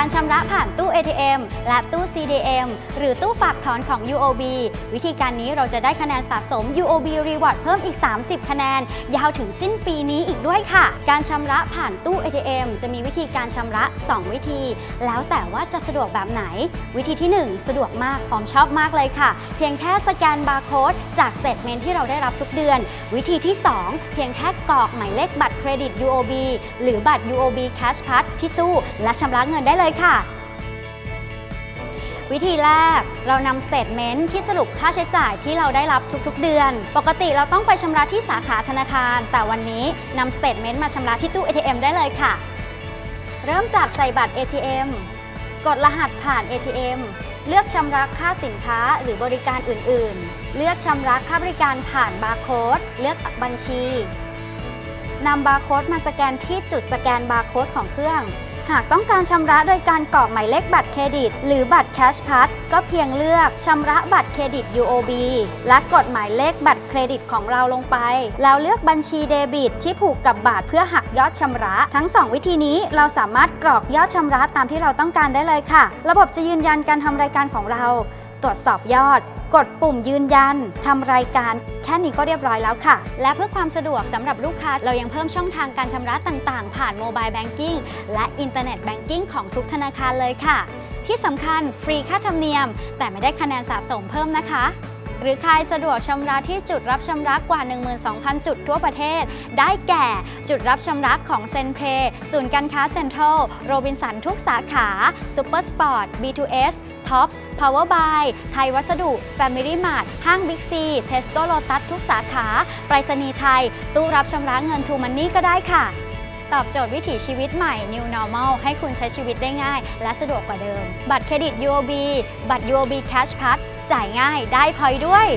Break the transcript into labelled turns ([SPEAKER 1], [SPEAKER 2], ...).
[SPEAKER 1] การชำระผ่านตู้ ATM และตู้ CDM หรือตู้ฝากถอนของ UOB วิธีการนี้เราจะได้คะแนนสะสม UOB Reward เพิ่มอีก 30 คะแนน ยาวถึงสิ้นปีนี้อีกด้วยค่ะ การชำระผ่านตู้ ATM จะมีวิธีการชำระ 2 วิธี แล้วแต่ว่าจะสะดวกแบบไหน วิธีที่ 1 สะดวกมากหอมชอบมากเลยค่ะ เพียงแค่สแกนบาร์โค้ดจากสเตทเมนที่เราได้รับทุกเดือน วิธีที่ 2 เพียงแค่กรอกหมายเลขบัตรเครดิต UOB หรือบัตร UOB Cash Pass ที่ตู้ และชำระเงินได้เลยค่ะ วิธีแรกเรานำสเตทเมนต์ที่สรุปค่าใช้จ่ายที่เราได้รับทุกๆเดือน ปกติเราต้องไปชำระที่สาขาธนาคาร แต่วันนี้นำสเตทเมนต์มาชำระที่ตู้ ATM ได้เลยค่ะ เริ่มจากใส่บัตร ATM กดรหัสผ่าน ATM เลือกชำระค่าสินค้าหรือบริการอื่น ๆ เลือกชำระค่าบริการผ่านบาร์โค้ด เลือกบัญชีนำบาร์โค้ดมาสแกนที่จุดสแกนบาร์โค้ดของเครื่อง หากต้องการชำระโดยการกรอกหมายเลขบัตรเครดิต หรือบัตรแคชพัทก็เพียงเลือกชำระบัตรเครดิต UOB และกดหมายเลขบัตรเครดิตของเราลงไป แล้วเลือกบัญชีเดบิต ที่ผูกกับบัตรเพื่อหักยอดชำระ ทั้ง 2 วิธีนี้เราสามารถกรอกยอดชำระตามที่เราต้องการได้เลยค่ะ ระบบจะยืนยันการทำรายการของเรา ตรวจสอบยอด กดปุ่มยืนยันทำรายการ แค่นี้ก็เรียบร้อยแล้วค่ะ และเพื่อความสะดวกสำหรับลูกค้า เรายังเพิ่มช่องทางการชำระต่างๆ ผ่านโมบายแบงกิ้งและอินเทอร์เน็ตแบงกิ้งของทุกธนาคารเลยค่ะ ที่สำคัญฟรีค่าธรรมเนียม แต่ไม่ได้คะแนนสะสมเพิ่มนะคะหรือใครสะดวกชำระที่จุดรับชำระกว่า 12,000 จุดทั่วประเทศ ได้แก่จุดรับชำระของเซนเพลศูนย์การค้าเซ็นทรัล โรบินสันทุกสาขาซูเปอร์สปอร์ต B2S Tops Power Buy ไทยวัสดุ Family Mart ห้างบิ๊กซีเทสโก้โลตัสทุกสาขาไปรษณีย์ไทย ตู้รับชำระเงินทูมันนี่ก็ได้ค่ะ ตอบโจทย์วิถีชีวิตใหม่ New Normal ให้คุณใช้ชีวิตได้ง่าย และสะดวกกว่าเดิม บัตรเครดิต UOB บัตร UOB Cash Pass จ่ายง่ายได้พอยต์ด้วย